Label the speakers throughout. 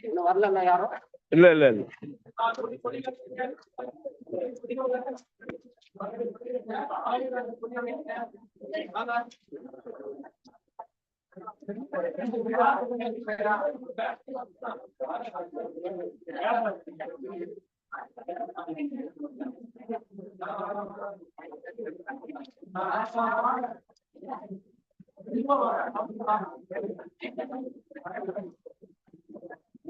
Speaker 1: இன்னும் வரல யாரும்
Speaker 2: இல்ல இல்ல இல்ல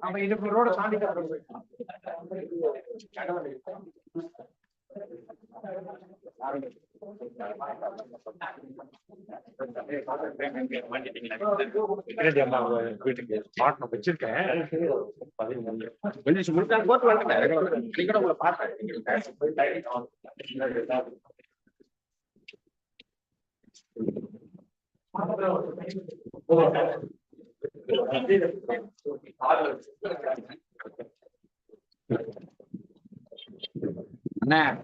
Speaker 1: அவன் இது ரோட தாண்டி
Speaker 3: வீட்டுக்கு வச்சிருக்கேன்.
Speaker 1: வெளியே முடிச்சா போட்டு நீங்க உங்களை பார்த்தேன்.
Speaker 3: அண்ணா.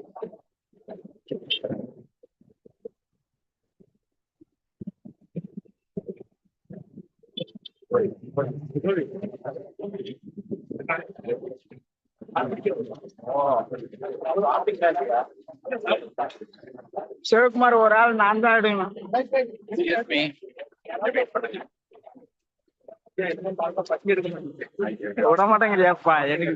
Speaker 1: சிவகுமார் ஒரு ஆள் நான் தான் எடுக்கணும். விட மாட்டேங்கிறியாப்பா எனக்கு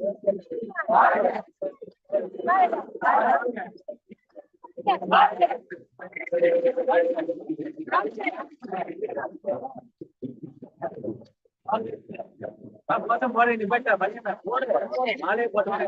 Speaker 1: अब मत मरे नहीं बेटा मरे ना मरे माले को तो मरे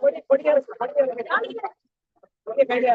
Speaker 1: கொடி கொடியா இருக்கு கொடியா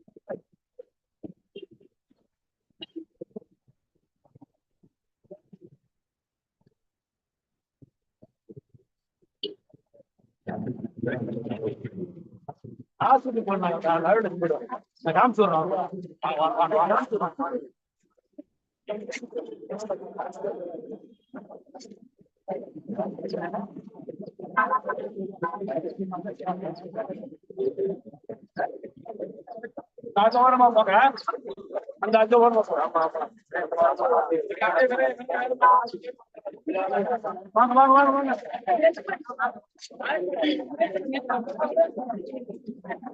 Speaker 1: ஹாஸ்பிட்டல் போனாங்க நான் அருள் நான் காமிச்சு அந்த ஓரமா வாங்க வாங்க வாங்க வாங்க.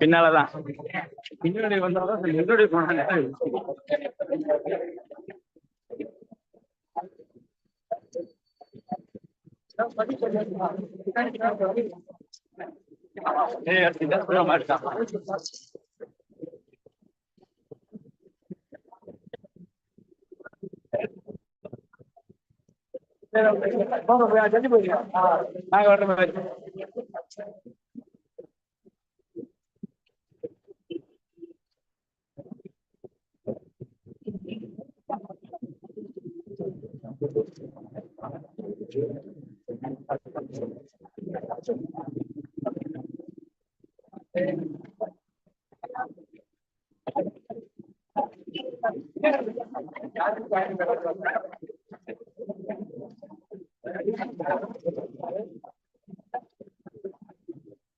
Speaker 4: பின்னாலதான். பின்னாடி வந்தாதான் சரி, முன்னாடி போனாங்க ஏய், அது
Speaker 1: Pero,
Speaker 4: bueno, voy a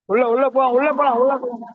Speaker 1: உள்ள உள்ள போலாம் உள்ள போலாம் உள்ள போலாம்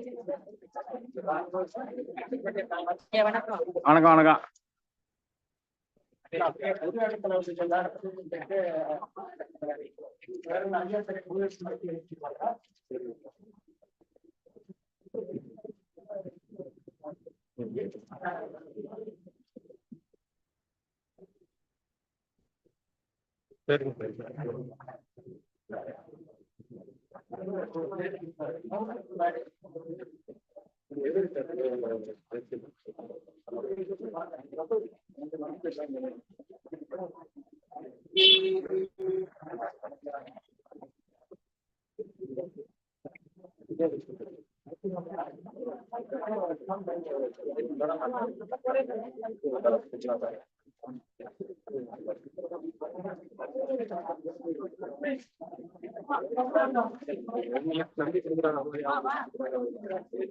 Speaker 1: வணக்கம்
Speaker 4: வணக்கம்.
Speaker 5: சரிங்க Gracias.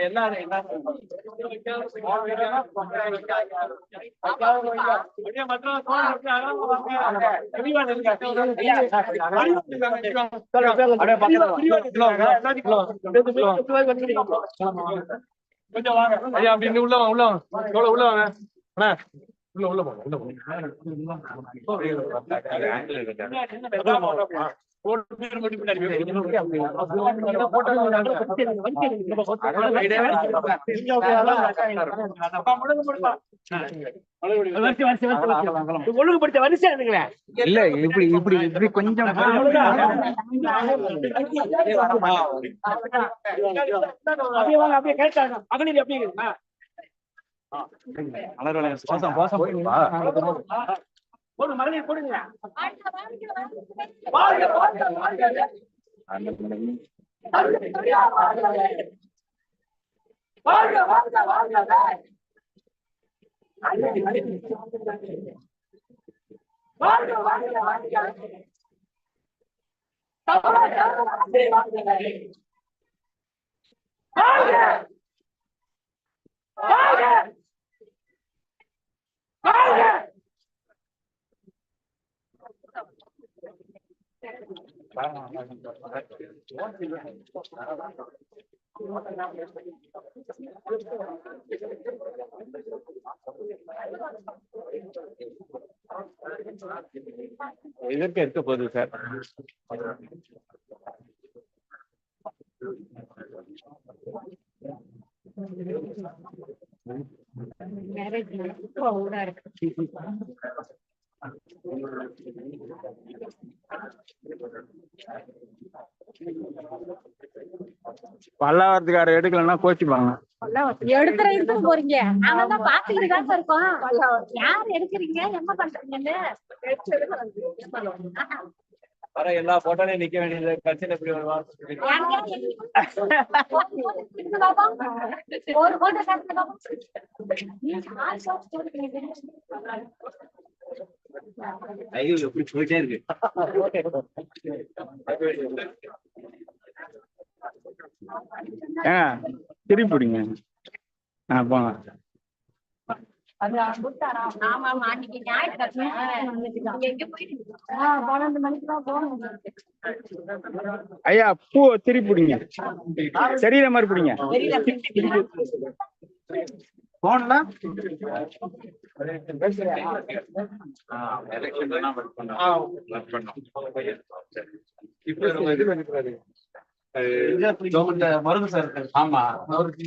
Speaker 4: எல்லாரும் என்ன கொஞ்சம் வாங்க ஐயா உள்ள வாங்க உள்ள வாங்க எவ்வளவு உள்ள வாங்க அண்ணா உள்ள உள்ள போங்க உள்ள போங்க.
Speaker 1: ஒழுங்குபடுத்த வரிசை
Speaker 4: இல்ல இப்படி இப்படி இப்படி கொஞ்சம்
Speaker 1: அப்படியே வாங்க அப்படியே கேட்டாங்க. அகனில் அப்படியே போடுங்க. மகளிர் போடுங்க. வாழ்க, வாழ்க, வாழ்க. வாழ்க, வாழ்க, வாழ்க. வாழ்க, வாழ்க, வாழ்க. Folge! Folge! Ini kan itu baru saya.
Speaker 4: எதற்கு இருக்க. பல்லாவரத்துக்கார எடுக்கலன்னா கோச்சிப்பாங்க.
Speaker 2: எடுக்கிற எடுத்துட்டு போறீங்க. நாங்கதான் பாத்துக்கிட்டு தான் இருக்கோம் யார் எடுக்கிறீங்க? என்ன பண்றீங்கன்னு
Speaker 4: வர எல்லா போட்டோலயும் நிக்க வேண்டியது பிரச்சனை எப்படி வருவா. ஐயோ எப்படி போயிட்டே இருக்கு? ஏங்க திருப்பி பிடிங்க. ஆ போங்க. ஐயா பூ திருப்பி பிடிங்க. தெரியுற மாதிரி பிடிங்க. போனா
Speaker 5: இப்ப நம்ம இது பண்ணிக்கிறாரு மருந்து சார்
Speaker 4: ஆமா.
Speaker 5: அவருக்கு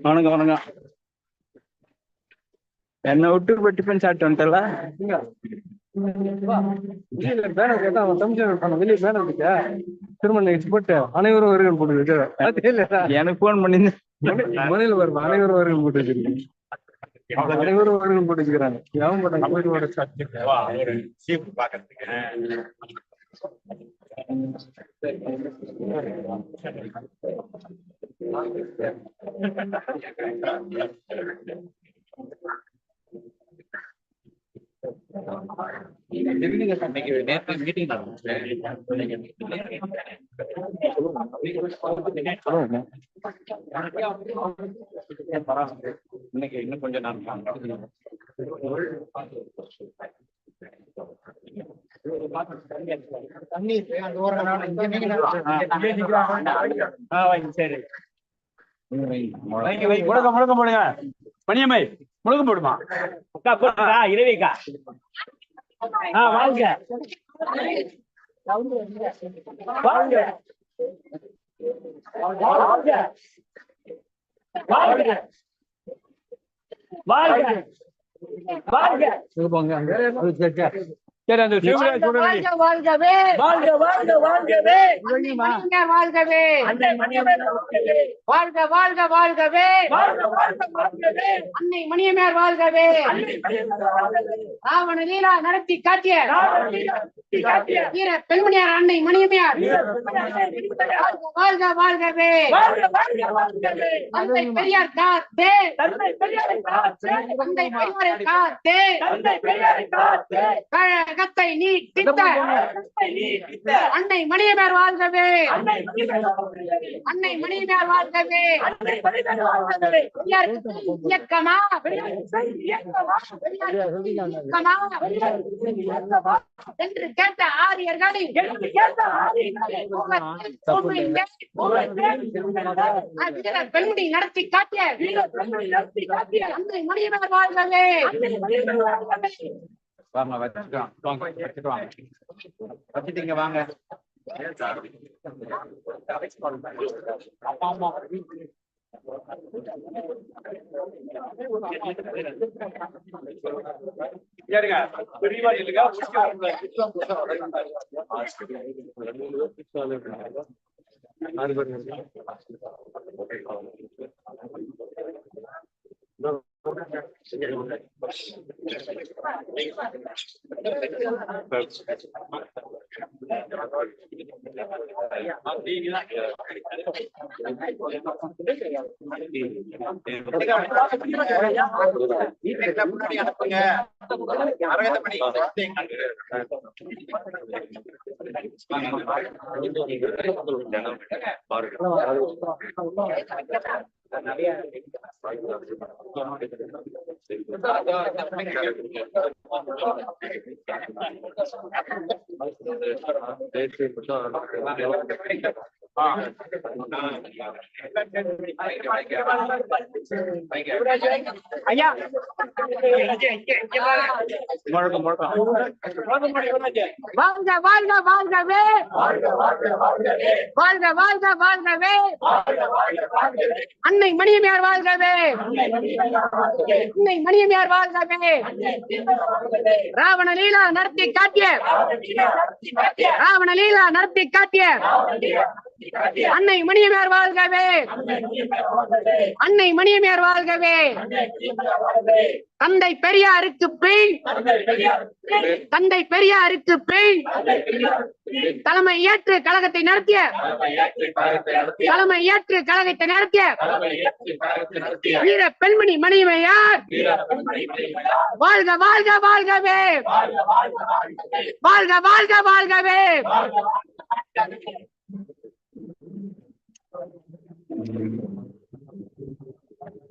Speaker 6: வணக்கம் வணக்கம். என்ன விட்டு இப்ப டிஃபன் சாப்பிட்டு வந்துட்டல?
Speaker 5: வெளியில பேனர் கேட்டா அவன் தமிழ் வெளியே பேனர் இருக்கா? திரும்ப நெக்ஸ்ட் போட்டு அனைவரும் வருகள் போட்டு
Speaker 6: எனக்கு போன் பண்ணி
Speaker 5: மனையில வரும் அனைவரும் வருகள் போட்டு வச்சிருக்கீங்க அனைவரும் வருகள் போட்டு வச்சுக்கிறாங்க
Speaker 4: பாக்கிறதுக்கு நேற்று மீட்டிங் இன்னைக்கு இன்னும் கொஞ்சம் நான் சரி
Speaker 6: முழக்க முழக்க போடுங்க முழக்க போடுமா?
Speaker 1: அக்கா போடுறா இரவிக்கா ஆ வாங்க. வாங்க. வாங்க. வாங்க. வாங்க. வாங்க.
Speaker 5: போங்க அங்க. சரி,
Speaker 6: அந்த சிவராஜ் சொல்றது
Speaker 7: வாழ்க வாழ்கவே.
Speaker 1: வாழ்க வாழ்க வாழ்கவே.
Speaker 7: மணியம்மையார் வாழ்கவே.
Speaker 1: அன்னை மணியம்மன் வாழ்கவே.
Speaker 7: வாழ்க வாழ்க வாழ்கவே.
Speaker 1: வாழ்க வாழ்க வாழ்கவே.
Speaker 7: அன்னை மணியம்மையார் வாழ்கவே. ராவண லீலா நடத்தி காட்டிய வீர பெண்மணியார் அன்னை மணியம்மையார் வாழ்க வாழ்க வாழ்கவே.
Speaker 1: வாழ்க வாழ்க வாழ்கவே.
Speaker 7: தந்தை பெரியார் காத்தே.
Speaker 1: தந்தை பெரியாரை காத்து.
Speaker 7: தந்தை பெரியாரை காத்தே.
Speaker 1: தந்தை பெரியாரை காத்து
Speaker 7: கழகத்தை நீட்டித்த அன்னை மணியம்மையார் வாழ்கவே
Speaker 1: அன்னை மணியம்மன் வாழ்கவே
Speaker 7: இயக்கமா?
Speaker 1: இயக்கமா?
Speaker 7: என்று கேட்ட
Speaker 1: ஆரியர்களே
Speaker 7: பெண்மணி நடத்தி காட்டிய அன்னை
Speaker 1: மணியம்மன் வாழ்கவே
Speaker 4: வாங்க வச்சுக்கலாம் வாங்க வச்சுட்டு வாங்க வச்சுட்டீங்க வாங்க
Speaker 5: ஏறுங்க பெரியவா இல்லைங்க
Speaker 4: முன்னாடி அனுப்புங்க அரங்கத்தை பண்ணி
Speaker 1: ஐயா
Speaker 6: முழக்கம் முழக்கம்
Speaker 7: வாழ்க வாழ்க வாழ்கவே
Speaker 1: வாழ்க வாழ்க வாழ்கவே
Speaker 7: வாழ்க வாழ்கவே
Speaker 1: வாழ்க வாழ்கவே
Speaker 7: அன்னை மணியம்மையார் வாழ்கவே
Speaker 1: அன்னை மணியம்மன் வாழ்கவே
Speaker 7: ராவண லீலா நடத்தி காட்டிய
Speaker 1: ராவண
Speaker 7: லீலா நடத்தி காட்டிய அன்னை மணியமையார் வாழ்கவே அன்னை மணியமையார் வாழ்கவே தந்தை பெரியாருக்கு பின் தந்தை பெரியாருக்கு பின் தலைமை ஏற்று கழகத்தை நடத்திய. தலைமை ஏற்று கழகத்தை நடத்திய. வீர பெண்மணி மணிமையார் வாழ்க வாழ்க வாழ்கவே. வாழ்க வாழ்க வாழ்கவே.
Speaker 4: Thank you.